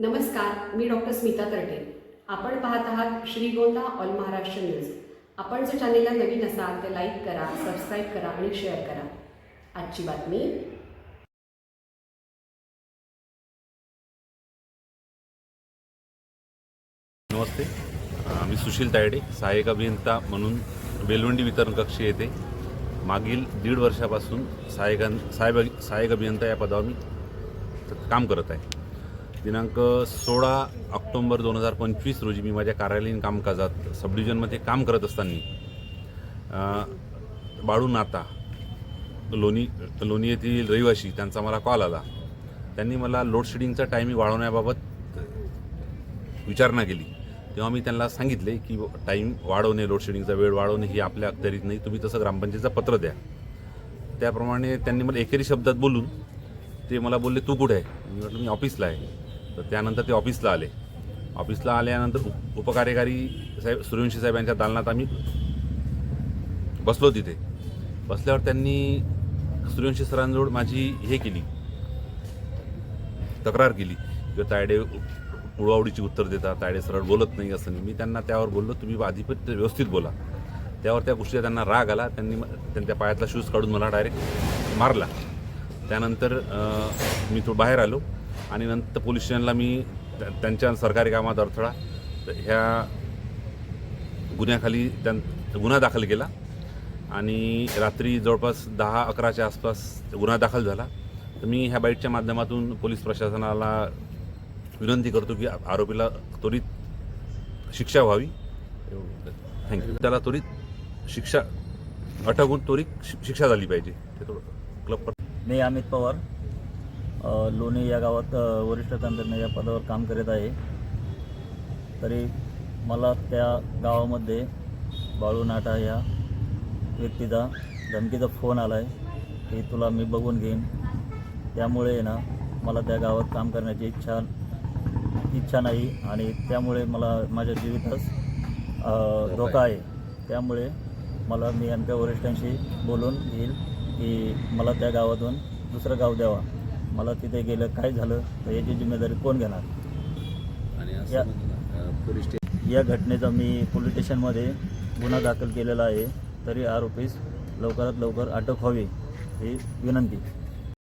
नमस्कार मी डॉक्टर स्मिता तरटे आपण पाहत आहात श्रीगोंदा ऑल महाराष्ट्र न्यूज. आपण जर चॅनेलला नवीन असाल तर लाईक करा सबस्क्राईब करा आणि शेअर करा. आजची बातमी. नमस्ते. मी सुशील तायडे सहाय्यक अभियंता म्हणून बेलवंडी वितरण कक्ष येते मागील दीड वर्षापासून सहाय्यकां सहाय्यक सहाय्यक अभियंता या पदावर मी काम करत आहे. दिनांक सोळा ऑक्टोंबर दोन हजार पंचवीस रोजी मी माझ्या कार्यालयीन कामकाजात सब डिव्हिजनमध्ये काम करत असताना बाळू नाता लोणी लोणी येथील रहिवासी त्यांचा मला कॉल आला. त्यांनी मला लोडशेडिंगचा टायमिंग वाढवण्याबाबत विचारणा केली. तेव्हा मी त्यांना सांगितले की टाईम वाढवणे लोडशेडिंगचा वेळ वाढवणे ही आपल्या अखत्यारीत नाही तुम्ही तसं ग्रामपंचायतीचं पत्र द्या. त्याप्रमाणे त्यांनी मला एकेरी शब्दात बोलून ते मला बोलले तू कुठे आहे? मी म्हटलं मी ऑफिसला आहे. तर त्यानंतर ते ऑफिसला आले. ऑफिसला आल्यानंतर उप उपकार्यकारी साहेब सूर्यवंशी साहेब यांच्या दालनात आम्ही बसलो तिथे. बसल्यावर त्यांनी सूर्यवंशी सरांजवळ माझी हे केली. तक्रार केली. किंवा तायडे उडवाउडीची उत्तर देतात तायडे सरळ बोलत नाही असं नाही. मी त्यांना त्यावर बोललो तुम्ही आधी पण व्यवस्थित बोला. त्यावर त्या गोष्टीचा त्यांना राग आला. त्यांनी त्यांच्या पायातला शूज काढून मला डायरेक्ट मारला. त्यानंतर मी तो बाहेर आलो. आणि नंतर पोलीस स्टेशनला मी त्यांच्या सरकारी कामात अडथळा. ह्या गुन्ह्याखाली त्यां गुन्हा दाखल केला. आणि रात्री जवळपास दहा अकराच्या आसपास गुन्हा दाखल झाला. तर मी ह्या बाईटच्या माध्यमातून पोलीस प्रशासनाला विनंती करतो की आरोपीला त्वरित शिक्षा व्हावी. थँक्यू त्याला त्वरित शिक्षा अटकून त्वरित शि- शिक्षा झाली पाहिजे. ते थोडं क्लब मी अमित पवार. लोणी या गावात वरिष्ठ तंत्रज्ञ या पदावर काम करत आहे. तरी मला त्या गावामध्ये बाळू नाटा या व्यक्तीचा धमकीचा फोन आला आहे की तुला मी बघून घेईन. त्यामुळे आहे ना मला त्या गावात काम करण्याची इच्छा इच्छा नाही आणि त्यामुळे मला माझ्या जीवितच धोका आहे. त्यामुळे मला मी आमच्या वरिष्ठांशी बोलून घेईल की मला त्या गावातून दुसरं गाव द्यावा. मला तिथे गेलं काय झालं तर याची जिम्मेदारी कोण घेणार? या या घटनेचा मी पोलीस स्टेशनमध्ये गुन्हा दाखल केलेला आहे तरी आरोपीस लवकरात लवकर अटक व्हावी ही विनंती.